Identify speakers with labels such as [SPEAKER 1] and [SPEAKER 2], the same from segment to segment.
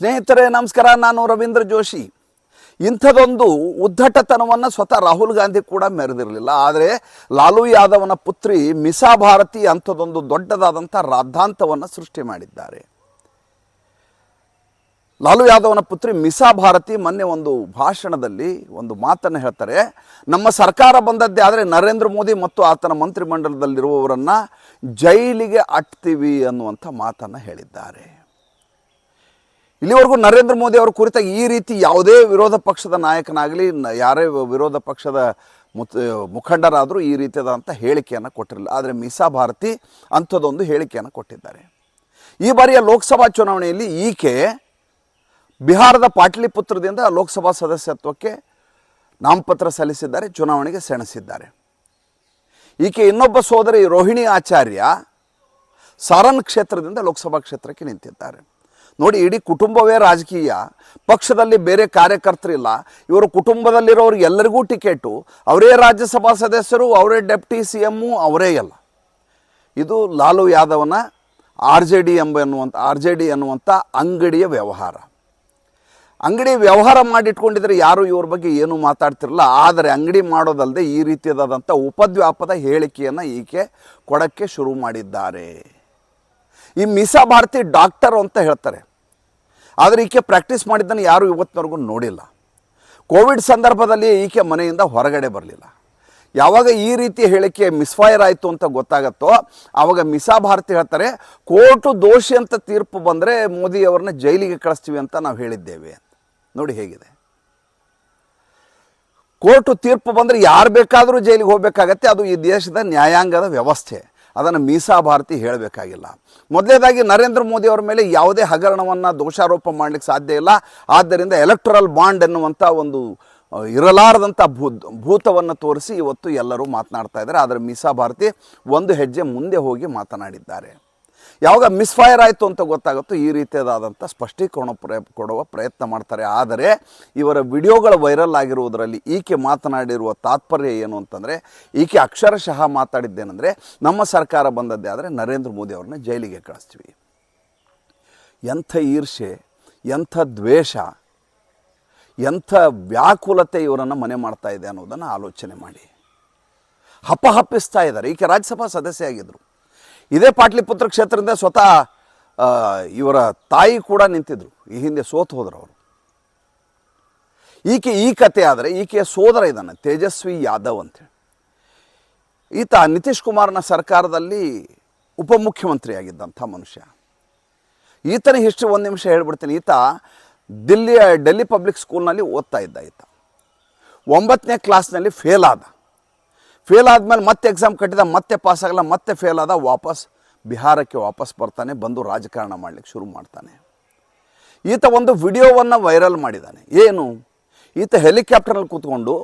[SPEAKER 1] ಸ್ನೇಹಿತರೆ, ನಮಸ್ಕಾರ. ನಾನು ರವೀಂದ್ರ ಜೋಶಿ. ಇಂಥದೊಂದು ಉದ್ದಟತನವನ್ನು ಸ್ವತಃ ರಾಹುಲ್ ಗಾಂಧಿ ಕೂಡ ಮೆರೆದಿರಲಿಲ್ಲ. ಆದರೆ ಲಾಲು ಯಾದವನ ಪುತ್ರಿ ಮಿಸಾ ಭಾರತಿ ಅಂಥದೊಂದು ದೊಡ್ಡದಾದಂಥ ರಾದ್ಧಾಂತವನ್ನು ಸೃಷ್ಟಿ ಮಾಡಿದ್ದಾರೆ. ಲಾಲು ಯಾದವನ ಪುತ್ರಿ ಮಿಸಾ ಭಾರತಿ ಮೊನ್ನೆ ಒಂದು ಭಾಷಣದಲ್ಲಿ ಒಂದು ಮಾತನ್ನು ಹೇಳ್ತಾರೆ. ನಮ್ಮ ಸರ್ಕಾರ ಬಂದದ್ದೇ ಆದರೆ ನರೇಂದ್ರ ಮೋದಿ ಮತ್ತು ಆತನ ಮಂತ್ರಿಮಂಡಲದಲ್ಲಿರುವವರನ್ನು ಜೈಲಿಗೆ ಅಟ್ತೀವಿ ಅನ್ನುವಂಥ ಮಾತನ್ನು ಹೇಳಿದ್ದಾರೆ. ಇಲ್ಲಿವರೆಗೂ ನರೇಂದ್ರ ಮೋದಿ ಅವರ ಕುರಿತಾಗಿ ಈ ರೀತಿ ಯಾವುದೇ ವಿರೋಧ ಪಕ್ಷದ ನಾಯಕನಾಗಲಿ ಯಾರೇ ವಿರೋಧ ಪಕ್ಷದ ಮುತ್, ಮುಖಂಡರಾದರೂ ಈ ರೀತಿಯಾದಂಥ ಹೇಳಿಕೆಯನ್ನು ಕೊಟ್ಟಿರಲಿಲ್ಲ. ಆದರೆ ಮೀಸಾ ಭಾರತಿ ಅಂಥದ್ದೊಂದು ಹೇಳಿಕೆಯನ್ನು ಕೊಟ್ಟಿದ್ದಾರೆ. ಈ ಬಾರಿಯ ಲೋಕಸಭಾ ಚುನಾವಣೆಯಲ್ಲಿ ಈಕೆ ಬಿಹಾರದ ಪಾಟ್ಲಿಪುತ್ರದಿಂದ ಲೋಕಸಭಾ ಸದಸ್ಯತ್ವಕ್ಕೆ ನಾಮಪತ್ರ ಸಲ್ಲಿಸಿದ್ದಾರೆ, ಚುನಾವಣೆಗೆ ಸೆಣಸಿದ್ದಾರೆ. ಈಕೆ ಇನ್ನೊಬ್ಬ ಸೋದರಿ ರೋಹಿಣಿ ಆಚಾರ್ಯ ಸಾರನ್ ಕ್ಷೇತ್ರದಿಂದ ಲೋಕಸಭಾ ಕ್ಷೇತ್ರಕ್ಕೆ ನಿಂತಿದ್ದಾರೆ. ನೋಡಿ, ಇಡೀ ಕುಟುಂಬವೇ ರಾಜಕೀಯ. ಪಕ್ಷದಲ್ಲಿ ಬೇರೆ ಕಾರ್ಯಕರ್ತರಿಲ್ಲ. ಇವರು ಕುಟುಂಬದಲ್ಲಿರೋರು ಎಲ್ಲರಿಗೂ ಟಿಕೆಟು. ಅವರೇ ರಾಜ್ಯಸಭಾ ಸದಸ್ಯರು, ಅವರೇ ಡೆಪ್ಟಿ ಸಿ ಎಮ್ಮು ಅವರೇ ಎಲ್ಲ. ಇದು ಲಾಲು ಯಾದವನ ಆರ್ ಜೆ ಡಿ ಎಂಬ ಎನ್ನುವಂಥ ಆರ್ ಜೆ ಡಿ ಎನ್ನುವಂಥ ಅಂಗಡಿಯ ವ್ಯವಹಾರ. ಅಂಗಡಿ ವ್ಯವಹಾರ ಮಾಡಿಟ್ಕೊಂಡಿದ್ರೆ ಯಾರು ಇವ್ರ ಬಗ್ಗೆ ಏನು ಮಾತಾಡ್ತಿರಲ್ಲ ಆದರೆ ಅಂಗಡಿ ಮಾಡೋದಲ್ಲದೆ ಈ ರೀತಿಯಾದಂಥ ಉಪದ್ವ್ಯಾಪದ ಹೇಳಿಕೆಯನ್ನು ಈಕೆ ಕೊಡಕ್ಕೆ ಶುರು ಮಾಡಿದ್ದಾರೆ. ಈ ಮಿಸಾ ಭಾರತಿ ಡಾಕ್ಟರ್ ಅಂತ ಹೇಳ್ತಾರೆ. ಆದರೆ ಈಕೆ ಪ್ರಾಕ್ಟೀಸ್ ಮಾಡಿದ್ದನ್ನು ಯಾರು ಇವತ್ತಿನವರೆಗೂ ನೋಡಿಲ್ಲ. ಕೋವಿಡ್ ಸಂದರ್ಭದಲ್ಲಿ ಈಕೆ ಮನೆಯಿಂದ ಹೊರಗಡೆ ಬರಲಿಲ್ಲ. ಯಾವಾಗ ಈ ರೀತಿ ಹೇಳಿಕೆ ಮಿಸ್ಫೈರ್ ಆಯಿತು ಅಂತ ಗೊತ್ತಾಗತ್ತೋ ಆವಾಗ ಮಿಸಾ ಭಾರತಿ ಹೇಳ್ತಾರೆ, ಕೋರ್ಟು ದೋಷಿ ಅಂತ ತೀರ್ಪು ಬಂದರೆ ಮೋದಿ ಅವ್ರನ್ನ ಜೈಲಿಗೆ ಕಳಿಸ್ತೀವಿ ಅಂತ ನಾವು ಹೇಳಿದ್ದೇವೆ. ನೋಡಿ ಹೇಗಿದೆ. ಕೋರ್ಟು ತೀರ್ಪು ಬಂದರೆ ಯಾರು ಬೇಕಾದರೂ ಜೈಲಿಗೆ ಹೋಗಬೇಕಾಗತ್ತೆ, ಅದು ಈ ದೇಶದ ನ್ಯಾಯಾಂಗದ ವ್ಯವಸ್ಥೆ. ಅದನ್ನು ಮೀಸಾ ಭಾರತಿ ಹೇಳಬೇಕಾಗಿಲ್ಲ. ಮೊದಲೇದಾಗಿ ನರೇಂದ್ರ ಮೋದಿ ಅವರ ಮೇಲೆ ಯಾವುದೇ ಹಗರಣವನ್ನು ದೋಷಾರೋಪ ಮಾಡಲಿಕ್ಕೆ ಸಾಧ್ಯ ಇಲ್ಲ. ಆದ್ದರಿಂದ ಎಲೆಕ್ಟ್ರಲ್ ಬಾಂಡ್ ಎನ್ನುವಂಥ ಒಂದು ಇರಲಾರದಂಥ ಭೂ ಭೂತವನ್ನು ತೋರಿಸಿ ಇವತ್ತು ಎಲ್ಲರೂ ಮಾತನಾಡ್ತಾ ಇದ್ದಾರೆ. ಆದರೆ ಮೀಸಾ ಭಾರತಿ ಒಂದು ಹೆಜ್ಜೆ ಮುಂದೆ ಹೋಗಿ ಮಾತನಾಡಿದ್ದಾರೆ. ಯಾವಾಗ ಮಿಸ್ಫೈರ್ ಆಯಿತು ಅಂತ ಗೊತ್ತಾಗುತ್ತೋ ಈ ರೀತಿಯಾದಂಥ ಸ್ಪಷ್ಟೀಕರಣ ಪ್ರಯ, ಕೊಡುವ ಪ್ರಯತ್ನ ಮಾಡ್ತಾರೆ. ಆದರೆ ಇವರ ವಿಡಿಯೋಗಳು ವೈರಲ್ ಆಗಿರುವುದರಲ್ಲಿ ಈಕೆ ಮಾತನಾಡಿರುವ ತಾತ್ಪರ್ಯ ಏನು ಅಂತಂದರೆ, ಈಕೆ ಅಕ್ಷರಶಃ ಮಾತಾಡಿದ್ದೇನೆಂದರೆ, ನಮ್ಮ ಸರ್ಕಾರ ಬಂದದ್ದೇ ಆದರೆ ನರೇಂದ್ರ ಮೋದಿ ಅವ್ರನ್ನ ಜೈಲಿಗೆ ಕಳಿಸ್ತೀವಿ. ಎಂಥ ಈರ್ಷೆ ಎಂಥ ದ್ವೇಷ, ಎಂಥ ವ್ಯಾಕುಲತೆ ಇವರನ್ನು ಮನೆ ಮಾಡ್ತಾ ಇದೆ ಅನ್ನೋದನ್ನು ಆಲೋಚನೆ ಮಾಡಿ. ಹಪ್ಪಹಪ್ಪಿಸ್ತಾ ಇದ್ದಾರೆ. ಈಕೆ ರಾಜ್ಯಸಭಾ ಸದಸ್ಯ ಆಗಿದ್ದರು ಇದೇ ಪಾಟ್ಲಿಪುತ್ರ ಕ್ಷೇತ್ರದಿಂದ ಸ್ವತಃ ಇವರ ತಾಯಿ ಕೂಡ ನಿಂತಿದ್ರು. ಈ ಹಿಂದೆ ಸೋತು ಹೋದ್ರು ಅವರು. ಈಕೆ ಈ ಕತೆ ಆದರೆ ಈಕೆಯ ಸೋದರ ಇದ್ದಾನೆ ತೇಜಸ್ವಿ ಯಾದವ್ ಅಂತೇಳಿ. ಈತ ನಿತೀಶ್ ಕುಮಾರ್ನ ಸರ್ಕಾರದಲ್ಲಿ ಉಪಮುಖ್ಯಮಂತ್ರಿಯಾಗಿದ್ದಂಥ ಮನುಷ್ಯ. ಈತನ ಹಿಸ್ಟ್ರಿ ಒಂದು ನಿಮಿಷ ಹೇಳ್ಬಿಡ್ತೀನಿ. ಈತ ದಿಲ್ಲಿಯ ಡೆಲ್ಲಿ ಪಬ್ಲಿಕ್ ಸ್ಕೂಲ್ನಲ್ಲಿ ಓದ್ತಾ ಇದ್ದ ಈತ. ಒಂಬತ್ತನೇ ಕ್ಲಾಸ್ನಲ್ಲಿ ಫೇಲ್ ಆದ. ಫೇಲ್ ಆದಮೇಲೆ ಮತ್ತೆ ಎಕ್ಸಾಮ್ ಕಟ್ಟಿದ, ಮತ್ತೆ ಪಾಸ್ ಆಗಲ್ಲ, ಮತ್ತೆ ಫೇಲ್ ಆದ ವಾಪಸ್ ಬಿಹಾರಕ್ಕೆ ವಾಪಸ್ ಬರ್ತಾನೆ, ಬಂದು ರಾಜಕಾರಣ ಮಾಡಲಿಕ್ಕೆ ಶುರು ಮಾಡ್ತಾನೆ. ಈತ ಒಂದು ವಿಡಿಯೋವನ್ನು ವೈರಲ್ ಮಾಡಿದ್ದಾನೆ ಏನು? ಈತ ಹೆಲಿಕಾಪ್ಟರ್ನಲ್ಲಿ ಕೂತ್ಕೊಂಡು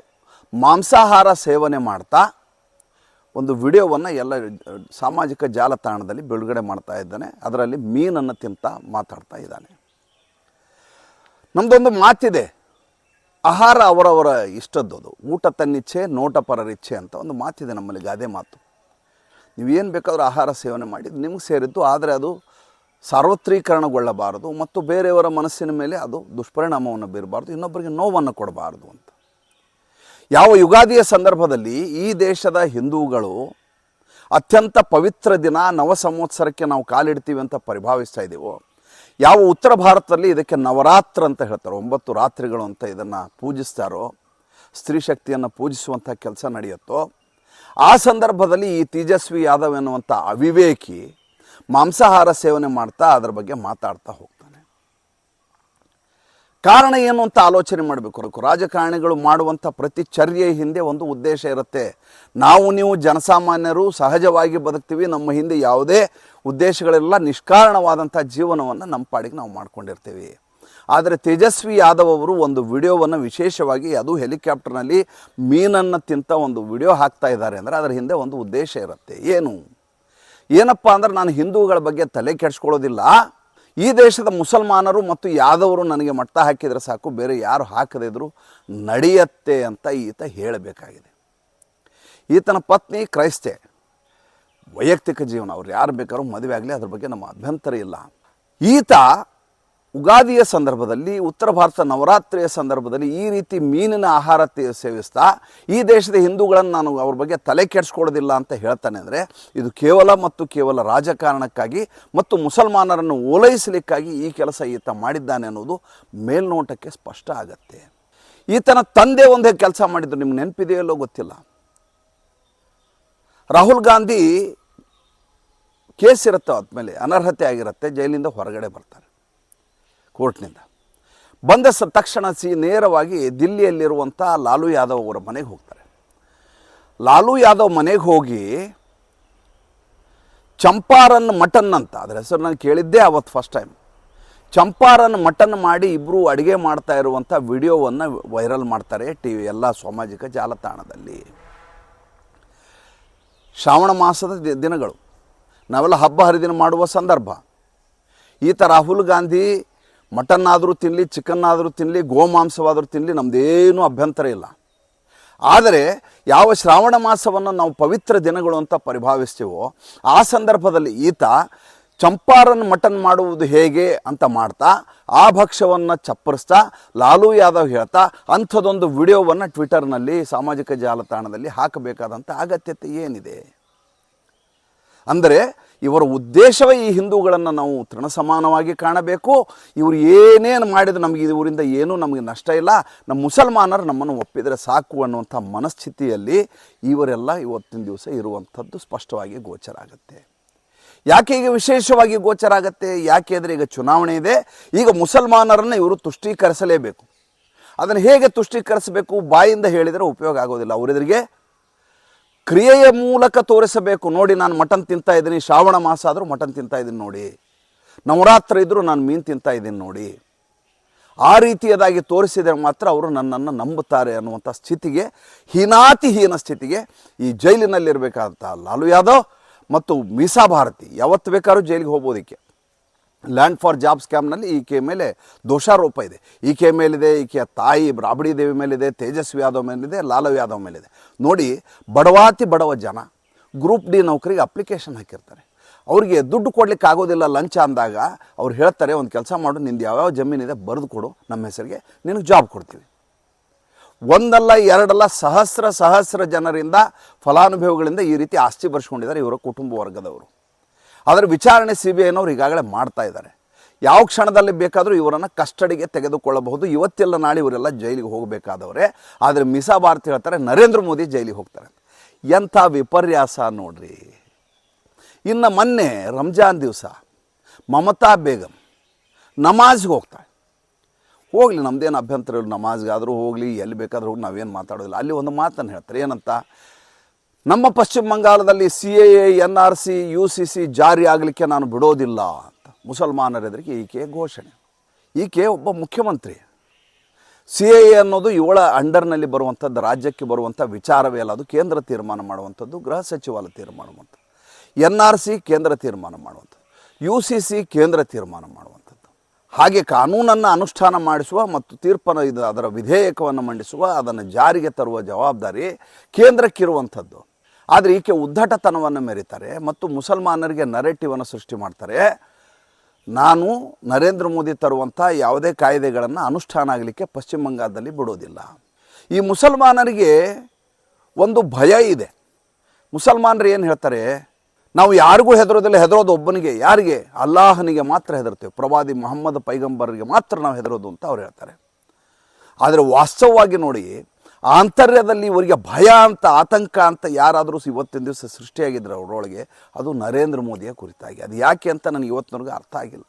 [SPEAKER 1] ಮಾಂಸಾಹಾರ ಸೇವನೆ ಮಾಡ್ತಾ ಒಂದು ವಿಡಿಯೋವನ್ನು ಎಲ್ಲ, ಸಾಮಾಜಿಕ ಜಾಲತಾಣದಲ್ಲಿ ಬಿಡುಗಡೆ ಮಾಡ್ತಾ ಇದ್ದಾನೆ. ಅದರಲ್ಲಿ ಮೀನನ್ನು ತಿಂತ ಮಾತಾಡ್ತಾ ಇದ್ದಾನೆ. ನಮ್ಮದೊಂದು ಮಾತಿದೆ. ಆಹಾರ ಅವರವರ ಇಷ್ಟದ್ದು ಅದು. ಊಟ ತನ್ನಿಚ್ಛೆ ನೋಟ ಪರರಿಚ್ಛೆ ಅಂತ ಒಂದು ಮಾತಿದೆ ನಮ್ಮಲ್ಲಿ ಗಾದೆ ಮಾತು. ನೀವೇನು ಬೇಕಾದರೂ ಆಹಾರ ಸೇವನೆ ಮಾಡಿ ನಿಮಗೆ ಸೇರಿದ್ದು, ಆದರೆ ಅದು ಸಾರ್ವತ್ರೀಕರಣಗೊಳ್ಳಬಾರದು ಮತ್ತು ಬೇರೆಯವರ ಮನಸ್ಸಿನ ಮೇಲೆ ಅದು ದುಷ್ಪರಿಣಾಮವನ್ನು ಬೀರಬಾರ್ದು, ಇನ್ನೊಬ್ಬರಿಗೆ ನೋವನ್ನು ಕೊಡಬಾರದು ಅಂತ. ಯಾವ ಯುಗಾದಿಯ ಸಂದರ್ಭದಲ್ಲಿ ಈ ದೇಶದ ಹಿಂದೂಗಳು ಅತ್ಯಂತ ಪವಿತ್ರ ದಿನ ನವ ಸಂವತ್ಸರಕ್ಕೆ ನಾವು ಕಾಲಿಡ್ತೀವಿ ಅಂತ ಪರಿಭಾವಿಸ್ತಾ ಇದ್ದೀವೋ ಯಾವ ಉತ್ತರ ಭಾರತದಲ್ಲಿ ಇದಕ್ಕೆ ನವರಾತ್ರ ಅಂತ ಹೇಳ್ತಾರೆ. ಒಂಬತ್ತು ರಾತ್ರಿಗಳು ಅಂತ ಇದನ್ನು ಪೂಜಿಸ್ತಾರೋ, ಸ್ತ್ರೀ ಶಕ್ತಿಯನ್ನು ಪೂಜಿಸುವಂಥ ಕೆಲಸ ನಡೆಯುತ್ತೋ, ಆ ಸಂದರ್ಭದಲ್ಲಿ ಈ ತೇಜಸ್ವಿ ಯಾದವ್ ಎನ್ನುವಂಥ ಅವಿವೇಕಿ ಮಾಂಸಾಹಾರ ಸೇವನೆ ಮಾಡ್ತಾ ಅದರ ಬಗ್ಗೆ ಮಾತಾಡ್ತಾ ಹೋಗ್ತಾನೆ ಕಾರಣ ಏನು ಅಂತ ಆಲೋಚನೆ ಮಾಡಬೇಕು? ರಾಜಕಾರಣಿಗಳು ಮಾಡುವಂಥ ಪ್ರತಿ ಚರ್ಯೆ ಹಿಂದೆ ಒಂದು ಉದ್ದೇಶ ಇರುತ್ತೆ. ನಾವು ನೀವು ಜನಸಾಮಾನ್ಯರು ಸಹಜವಾಗಿ ಬದುಕ್ತೀವಿ, ನಮ್ಮ ಹಿಂದೆ ಯಾವುದೇ ಉದ್ದೇಶಗಳೆಲ್ಲ ನಿಷ್ಕಾರಣವಾದಂಥ ಜೀವನವನ್ನು ನಮ್ಮ ಪಾಡಿಗೆ ನಾವು ಮಾಡ್ಕೊಂಡಿರ್ತೀವಿ. ಆದರೆ ತೇಜಸ್ವಿ ಯಾದವ್ ಅವರು ಒಂದು ವಿಡಿಯೋವನ್ನು ವಿಶೇಷವಾಗಿ, ಅದು ಹೆಲಿಕಾಪ್ಟರ್ನಲ್ಲಿ ಮೀನನ್ನು ತಿಂತ ಒಂದು ವಿಡಿಯೋ ಹಾಕ್ತಾ ಇದ್ದಾರೆ ಅಂದರೆ ಅದರ ಹಿಂದೆ ಒಂದು ಉದ್ದೇಶ ಇರುತ್ತೆ. ಏನು? ಏನಪ್ಪ ಅಂದ್ರೆ ನಾನು ಹಿಂದೂಗಳ ಬಗ್ಗೆ ತಲೆ ಕೆಡಿಸ್ಕೊಳ್ಳೋದಿಲ್ಲ. ಈ ದೇಶದ ಮುಸಲ್ಮಾನರು ಮತ್ತು ಯಾದವರು ನನಗೆ ಮಟ್ಟ ಹಾಕಿದರೆ ಸಾಕು, ಬೇರೆ ಯಾರು ಹಾಕದಿದ್ರು ನಡೆಯತ್ತೆ ಅಂತ ಈತ ಹೇಳಬೇಕಾಗಿದೆ. ಈತನ ಪತ್ನಿ ಕ್ರೈಸ್ತೆ. ವೈಯಕ್ತಿಕ ಜೀವನ, ಅವ್ರು ಯಾರು ಬೇಕಾದ್ರೂ ಮದುವೆ ಆಗಲಿ, ಅದ್ರ ಬಗ್ಗೆ ನಮ್ಮ ಅಭ್ಯಂತರ ಇಲ್ಲ. ಈತ ಉಗಾದಿಯ ಸಂದರ್ಭದಲ್ಲಿ, ಉತ್ತರ ಭಾರತ ನವರಾತ್ರಿಯ ಸಂದರ್ಭದಲ್ಲಿ ಈ ರೀತಿ ಮೀನಿನ ಆಹಾರ ಸೇವಿಸ್ತಾ, ಈ ದೇಶದ ಹಿಂದೂಗಳನ್ನು ನಾನು ಅವ್ರ ಬಗ್ಗೆ ತಲೆ ಕೆಡಿಸ್ಕೊಡೋದಿಲ್ಲ ಅಂತ ಹೇಳ್ತಾನೆ ಅಂದರೆ, ಇದು ಕೇವಲ ಮತ್ತು ಕೇವಲ ರಾಜಕಾರಣಕ್ಕಾಗಿ ಮತ್ತು ಮುಸಲ್ಮಾನರನ್ನು ಓಲೈಸಲಿಕ್ಕಾಗಿ ಈ ಕೆಲಸ ಈತ ಮಾಡಿದ್ದಾನೆ ಅನ್ನೋದು ಮೇಲ್ನೋಟಕ್ಕೆ ಸ್ಪಷ್ಟ ಆಗತ್ತೆ. ಈತನ ತಂದೆ ಒಂದೇ ಕೆಲಸ ಮಾಡಿದ್ದು ನಿಮ್ಗೆ ನೆನಪಿದೆಯಲ್ಲೋ ಗೊತ್ತಿಲ್ಲ. ರಾಹುಲ್ ಗಾಂಧಿ ಕೇಸ್ ಇರುತ್ತೆ ಆದಮೇಲೆ ಅನರ್ಹತೆ ಆಗಿರುತ್ತೆ, ಜೈಲಿಂದ ಹೊರಗಡೆ ಬರ್ತಾರೆ. ಕೋರ್ಟ್ನಿಂದ. ಬಂದ ಸ, ತಕ್ಷಣ ಸಿ, ನೇರವಾಗಿ ದಿಲ್ಲಿಯಲ್ಲಿರುವಂಥ ಲಾಲು ಯಾದವ್ ಅವರ ಮನೆಗೆ ಹೋಗ್ತಾರೆ. ಲಾಲು ಯಾದವ್ ಮನೆಗೆ ಹೋಗಿ ಚಂಪಾರನ್ ಮಟನ್ ಅಂತ, ಅದರ ಹೆಸರು ನಾನು ಕೇಳಿದ್ದೆ ಅವತ್ತು ಫಸ್ಟ್ ಟೈಮ್ ಚಂಪಾರನ್ ಮಟನ್ ಮಾಡಿ ಇಬ್ಬರು ಅಡುಗೆ ಮಾಡ್ತಾ ಇರುವಂಥ ವಿಡಿಯೋವನ್ನು ವೈರಲ್ ಮಾಡ್ತಾರೆ ಟಿ ವಿ ಎಲ್ಲ ಸಾಮಾಜಿಕ ಜಾಲತಾಣದಲ್ಲಿ. ಶ್ರಾವಣ ಮಾಸದ ದಿನಗಳು. ನಾವೆಲ್ಲ ಹಬ್ಬ ಹರಿದಿನ ಮಾಡುವ ಸಂದರ್ಭ. ಈತ ರಾಹುಲ್ ಗಾಂಧಿ ಮಟನ್ ಆದರೂ ತಿನ್ನಲಿ ಚಿಕನ್ ಆದರೂ ತಿನ್ನಲಿ ಗೋಮಾಂಸವಾದರೂ ತಿನ್ನಲಿ ನಮ್ಮದೇನೂ ಅಭ್ಯಂತರ ಇಲ್ಲ. ಆದರೆ ಯಾವ ಶ್ರಾವಣ ಮಾಸವನ್ನು ನಾವು ಪವಿತ್ರ ದಿನಗಳು ಅಂತ ಪರಿಭಾವಿಸ್ತೀವೋ, ಆ ಸಂದರ್ಭದಲ್ಲಿ ಈತ ಚಂಪಾರನ್ ಮಟನ್ ಮಾಡುವುದು ಹೇಗೆ ಅಂತ ಮಾಡ್ತಾ, ಆ ಭಕ್ಷ್ಯವನ್ನು ಚಪ್ಪರಿಸ್ತಾ, ಲಾಲು ಯಾದವ್ ಹೇಳ್ತಾ ಅಂಥದ್ದೊಂದು ವಿಡಿಯೋವನ್ನು ಟ್ವಿಟರ್ನಲ್ಲಿ ಸಾಮಾಜಿಕ ಜಾಲತಾಣದಲ್ಲಿ ಹಾಕಬೇಕಾದಂಥ ಅಗತ್ಯತೆ ಏನಿದೆ? ಅಂದರೆ ಇವರ ಉದ್ದೇಶವೇ ಈ ಹಿಂದೂಗಳನ್ನು ನಾವು ತೃಣಸಮಾನವಾಗಿ ಕಾಣಬೇಕು. ಇವರು ಏನೇನು ಮಾಡಿದ್ರು ನಮಗೆ ಇವರಿಂದ ಏನೂ ನಮಗೆ ನಷ್ಟ ಇಲ್ಲ. ನಮ್ಮ ಮುಸಲ್ಮಾನರು ನಮ್ಮನ್ನು ಒಪ್ಪಿದರೆ ಸಾಕು ಅನ್ನುವಂಥ ಮನಸ್ಥಿತಿಯಲ್ಲಿ ಇವರೆಲ್ಲ ಇವತ್ತಿನ ದಿವಸ ಇರುವಂಥದ್ದು ಸ್ಪಷ್ಟವಾಗಿ ಗೋಚರ ಆಗುತ್ತೆ. ಯಾಕೆ ಈಗ ವಿಶೇಷವಾಗಿ ಗೋಚರ ಆಗುತ್ತೆ? ಯಾಕೆ ಅಂದರೆ ಈಗ ಚುನಾವಣೆ ಇದೆ. ಈಗ ಮುಸಲ್ಮಾನರನ್ನು ಇವರು ತುಷ್ಟೀಕರಿಸಲೇಬೇಕು. ಅದನ್ನು ಹೇಗೆ ತುಷ್ಟೀಕರಿಸಬೇಕು? ಬಾಯಿಂದ ಹೇಳಿದರೆ ಉಪಯೋಗ ಆಗೋದಿಲ್ಲ. ಅವರೆದುರಿಗೆ ಕ್ರಿಯೆಯ ಮೂಲಕ ತೋರಿಸಬೇಕು. ನೋಡಿ, ನಾನು ಮಟನ್ ತಿಂತಾ ಇದ್ದೀನಿ, ಶ್ರಾವಣ ಮಾಸ ಆದರೂ ಮಟನ್ ತಿಂತಾ ಇದ್ದೀನಿ ನೋಡಿ. ನವರಾತ್ರಿ ಇದ್ದರೂ ನಾನು ಮೀನು ತಿಂತಾ ಇದ್ದೀನಿ ನೋಡಿ. ಆ ರೀತಿಯದಾಗಿ ತೋರಿಸಿದರೆ ಮಾತ್ರ ಅವರು ನನ್ನನ್ನು ನಂಬುತ್ತಾರೆ ಅನ್ನುವಂಥ ಸ್ಥಿತಿಗೆ, ಹೀನಾತಿಹೀನ ಸ್ಥಿತಿಗೆ ಈ ಜೈಲಿನಲ್ಲಿರಬೇಕಾದಂಥ ಲಾಲು ಯಾದವ್ ಮತ್ತು ಮೀಸಾ ಭಾರತಿ ಯಾವತ್ತು ಬೇಕಾದ್ರೂ ಜೈಲಿಗೆ ಹೋಗ್ಬೋದಕ್ಕೆ ಲ್ಯಾಂಡ್ ಫಾರ್ ಜಾಬ್ ಸ್ಕ್ಯಾಮ್ನಲ್ಲಿ ಈಕೆ ಮೇಲೆ ದೋಷಾರೋಪ ಇದೆ. ಈಕೆ ಮೇಲಿದೆ, ಈಕೆಯ ತಾಯಿ ರಾಬಡಿ ದೇವಿ ಮೇಲಿದೆ, ತೇಜಸ್ವಿ ಯಾದವ್ ಮೇಲಿದೆ, ಲಾಲವ್ ಯಾದವ್ ಮೇಲಿದೆ. ನೋಡಿ, ಬಡವಾತಿ ಬಡವ ಜನ ಗ್ರೂಪ್ ಡಿ ನೌಕರಿಗೆ ಅಪ್ಲಿಕೇಶನ್ ಹಾಕಿರ್ತಾರೆ. ಅವರಿಗೆ ದುಡ್ಡು ಕೊಡ್ಲಿಕ್ಕೆ ಆಗೋದಿಲ್ಲ ಲಂಚ ಅಂದಾಗ ಅವ್ರು ಹೇಳ್ತಾರೆ, ಒಂದು ಕೆಲಸ ಮಾಡು, ನಿಂದು ಯಾವ್ಯಾವ ಜಮೀನಿದೆ ಬರೆದು ಕೊಡು, ನಮ್ಮ ಹೆಸರಿಗೆ ನಿನಗೆ ಜಾಬ್ ಕೊಡ್ತೀವಿ. ಒಂದಲ್ಲ, ಎರಡಲ್ಲ, ಸಹಸ್ರ ಸಹಸ್ರ ಜನರಿಂದ ಫಲಾನುಭವಿಗಳಿಂದ ಈ ರೀತಿ ಆಸ್ತಿ ಬರ್ಸ್ಕೊಂಡಿದ್ದಾರೆ ಇವರ ಕುಟುಂಬ ವರ್ಗದವರು. ಅದರ ವಿಚಾರಣೆ ಸಿ ಬಿ ಐನವ್ರು ಈಗಾಗಲೇ ಮಾಡ್ತಾ ಇದ್ದಾರೆ. ಯಾವ ಕ್ಷಣದಲ್ಲಿ ಬೇಕಾದರೂ ಇವರನ್ನು ಕಸ್ಟಡಿಗೆ ತೆಗೆದುಕೊಳ್ಳಬಹುದು. ಇವತ್ತೆಲ್ಲ ನಾಳೆ ಇವರೆಲ್ಲ ಜೈಲಿಗೆ ಹೋಗಬೇಕಾದವರೇ. ಆದರೆ ಮಿಸಾ ಭಾರತಿ ಹೇಳ್ತಾರೆ, ನರೇಂದ್ರ ಮೋದಿ ಜೈಲಿಗೆ ಹೋಗ್ತಾರೆ. ಎಂಥ ವಿಪರ್ಯಾಸ ನೋಡ್ರಿ. ಇನ್ನು ಮೊನ್ನೆ ರಂಜಾನ್ ದಿವಸ ಮಮತಾ ಬೇಗಂ ನಮಾಜ್ಗೆ ಹೋಗ್ತಾಳೆ. ಹೋಗಲಿ, ನಮ್ದೇನು ಅಭ್ಯಂತರ ಇಲ್ಲ ನಮಾಜ್ಗಾದರೂ ಹೋಗಲಿ, ಎಲ್ಲಿ ಬೇಕಾದರೂ ಹೋಗಿ ನಾವೇನು ಮಾತಾಡೋದಿಲ್ಲ. ಅಲ್ಲಿ ಒಂದು ಮಾತನ್ನು ಹೇಳ್ತಾರೆ, ಏನಂತ? ನಮ್ಮ ಪಶ್ಚಿಮ ಬಂಗಾಳದಲ್ಲಿ C A N R C, U C C ಜಾರಿ ಆಗಲಿಕ್ಕೆ ನಾನು ಬಿಡೋದಿಲ್ಲ ಅಂತ ಮುಸಲ್ಮಾನರೆದುರಿಗೆ ಈಕೆ ಘೋಷಣೆ. ಈಕೆ ಒಬ್ಬ ಮುಖ್ಯಮಂತ್ರಿ. ಸಿ ಎ ಅನ್ನೋದು ಇವಳ ಅಂಡರ್ನಲ್ಲಿ ಬರುವಂಥದ್ದು, ರಾಜ್ಯಕ್ಕೆ ಬರುವಂಥ ವಿಚಾರವೇ ಅಲ್ಲ, ಅದು ಕೇಂದ್ರ ತೀರ್ಮಾನ ಮಾಡುವಂಥದ್ದು, ಗೃಹ ಸಚಿವಾಲಯ ತೀರ್ಮಾನ ಮಾಡುವಂಥದ್ದು. ಎನ್ ಆರ್ ಸಿ ಕೇಂದ್ರ ತೀರ್ಮಾನ ಮಾಡುವಂಥದ್ದು. ಯು ಸಿ ಸಿ ಕೇಂದ್ರ ತೀರ್ಮಾನ ಮಾಡುವಂಥದ್ದು. ಹಾಗೆ ಕಾನೂನನ್ನು ಅನುಷ್ಠಾನ ಮಾಡಿಸುವ ಮತ್ತು ತೀರ್ಪನ್ನು ಇದು ಅದರ ವಿಧೇಯಕವನ್ನು ಮಂಡಿಸುವ, ಅದನ್ನು ಜಾರಿಗೆ ತರುವ ಜವಾಬ್ದಾರಿ ಕೇಂದ್ರಕ್ಕಿರುವಂಥದ್ದು. ಆದರೆ ಈಕೆ ಉದ್ದಟತನವನ್ನು ಮೆರೀತಾರೆ ಮತ್ತು ಮುಸಲ್ಮಾನರಿಗೆ ನರೇಟಿವನ್ನು ಸೃಷ್ಟಿ ಮಾಡ್ತಾರೆ. ನಾನು ನರೇಂದ್ರ ಮೋದಿ ತರುವಂಥ ಯಾವುದೇ ಕಾಯ್ದೆಗಳನ್ನು ಅನುಷ್ಠಾನ ಆಗಲಿಕ್ಕೆ ಪಶ್ಚಿಮ ಬಂಗಾಳದಲ್ಲಿ ಬಿಡೋದಿಲ್ಲ. ಈ ಮುಸಲ್ಮಾನರಿಗೆ ಒಂದು ಭಯ ಇದೆ. ಮುಸಲ್ಮಾನರು ಏನು ಹೇಳ್ತಾರೆ? ನಾವು ಯಾರಿಗೂ ಹೆದರೋದಿಲ್ಲ, ಹೆದರೋದು ಒಬ್ಬನಿಗೆ, ಯಾರಿಗೆ? ಅಲ್ಲಾಹನಿಗೆ ಮಾತ್ರ ಹೆದರ್ತೇವೆ ಪ್ರವಾದಿ ಮೊಹಮ್ಮದ್ ಪೈಗಂಬರ್ಗೆ ಮಾತ್ರ ನಾವು ಹೆದರೋದು ಅಂತ ಅವ್ರು ಹೇಳ್ತಾರೆ. ಆದರೆ ವಾಸ್ತವವಾಗಿ ನೋಡಿ ಆಂತರ್ಯದಲ್ಲಿ ಇವರಿಗೆ ಭಯ ಅಂತ, ಆತಂಕ ಅಂತ ಯಾರಾದರೂ ಇವತ್ತಿನ ದಿವಸ ಸೃಷ್ಟಿಯಾಗಿದ್ದರು ಅವರೊಳಗೆ ಅದು ನರೇಂದ್ರ ಮೋದಿಯ ಕುರಿತಾಗಿ. ಅದು ಯಾಕೆ ಅಂತ ನನಗೆ ಇವತ್ತಿನವರೆಗೂ ಅರ್ಥ ಆಗಿಲ್ಲ.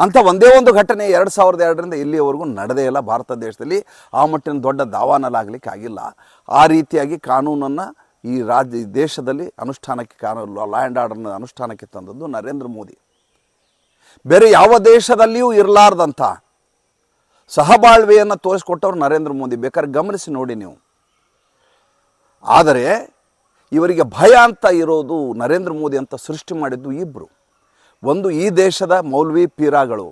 [SPEAKER 1] ಅಂತ ಒಂದೇ ಒಂದು ಘಟನೆ ಎರಡು ಸಾವಿರದ ಎರಡರಿಂದ ಇಲ್ಲಿಯವರೆಗೂ ನಡೆದೇ ಇಲ್ಲ. ಭಾರತ ದೇಶದಲ್ಲಿ ಆ ಮಟ್ಟಿನ ದೊಡ್ಡ ದಾವಾನಲಾಗಲಿಕ್ಕೆ ಆಗಿಲ್ಲ. ಆ ರೀತಿಯಾಗಿ ಕಾನೂನನ್ನು ಈ ರಾಜ್ಯ ದೇಶದಲ್ಲಿ ಅನುಷ್ಠಾನಕ್ಕೆ ಕಾನೂನು ಲಾ ಆ್ಯಂಡ್ ಆರ್ಡರ್ನ ಅನುಷ್ಠಾನಕ್ಕೆ ತಂದದ್ದು ನರೇಂದ್ರ ಮೋದಿ. ಬೇರೆ ಯಾವ ದೇಶದಲ್ಲಿಯೂ ಇರಲಾರ್ದಂಥ ಸಹಬಾಳ್ವೆಯನ್ನು ತೋರಿಸ್ಕೊಟ್ಟವ್ರು ನರೇಂದ್ರ ಮೋದಿ. ಬೇಕಾದ್ರೆ ಗಮನಿಸಿ ನೋಡಿ ನೀವು. ಆದರೆ ಇವರಿಗೆ ಭಯ ಅಂತ ಇರೋದು ನರೇಂದ್ರ ಮೋದಿ ಅಂತ ಸೃಷ್ಟಿ ಮಾಡಿದ್ದು ಇಬ್ಬರು ಒಂದು ಈ ದೇಶದ ಮೌಲ್ವಿ ಪೀರಾಗಳು,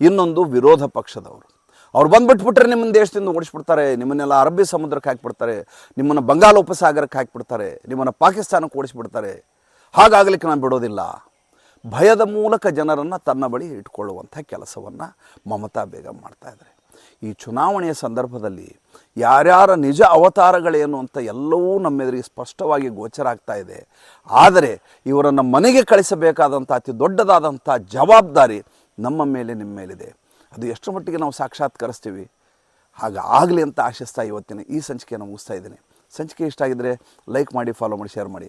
[SPEAKER 1] ಇನ್ನೊಂದು ವಿರೋಧ ಪಕ್ಷದವರು. ಅವ್ರು ಬಂದ್ಬಿಟ್ಬಿಟ್ರೆ ನಿಮ್ಮನ್ನ ದೇಶದಿಂದ ಓಡಿಸ್ಬಿಡ್ತಾರೆ, ನಿಮ್ಮನ್ನೆಲ್ಲ ಅರಬ್ಬಿ ಸಮುದ್ರಕ್ಕೆ ಹಾಕಿಬಿಡ್ತಾರೆ, ನಿಮ್ಮನ್ನು ಬಂಗಾಳ ಉಪಸಾಗರಕ್ಕೆ ಹಾಕಿಬಿಡ್ತಾರೆ, ನಿಮ್ಮನ್ನು ಪಾಕಿಸ್ತಾನಕ್ಕೆ ಓಡಿಸ್ಬಿಡ್ತಾರೆ. ಹಾಗಾಗಲಿಕ್ಕೆ ನಾನು ಬಿಡೋದಿಲ್ಲ. ಭಯದ ಮೂಲಕ ಜನರನ್ನು ತನ್ನ ಬಳಿ ಇಟ್ಕೊಳ್ಳುವಂಥ ಕೆಲಸವನ್ನು ಮಮತಾ ಬೇಗಂ ಮಾಡ್ತಾ ಇದ್ದಾರೆ. ಈ ಚುನಾವಣೆಯ ಸಂದರ್ಭದಲ್ಲಿ ಯಾರ್ಯಾರ ನಿಜ ಅವತಾರಗಳೇನು ಅಂತ ಎಲ್ಲವೂ ನಮ್ಮೆದುರಿಗೆ ಸ್ಪಷ್ಟವಾಗಿ ಗೋಚರ ಆಗ್ತಾ ಇದೆ. ಆದರೆ ಇವರನ್ನು ಮನೆಗೆ ಕಳಿಸಬೇಕಾದಂಥ ಅತಿ ದೊಡ್ಡದಾದಂಥ ಜವಾಬ್ದಾರಿ ನಮ್ಮ ಮೇಲೆ ನಿಮ್ಮ ಮೇಲಿದೆ. ಅದು ಎಷ್ಟು ಮಟ್ಟಿಗೆ ನಾವು ಸಾಕ್ಷಾತ್ಕರಿಸ್ತೀವಿ? ಹಾಗೆ ಆಗಲಿ ಅಂತ ಆಶಿಸ್ತಾ ಇವತ್ತಿನ ಈ ಸಂಚಿಕೆಯನ್ನು ಮುಗಿಸ್ತಾ ಇದ್ದೀನಿ. ಸಂಚಿಕೆ ಇಷ್ಟ ಆಗಿದ್ದರೆ ಲೈಕ್ ಮಾಡಿ ಫಾಲೋ ಮಾಡಿ ಶೇರ್ ಮಾಡಿ.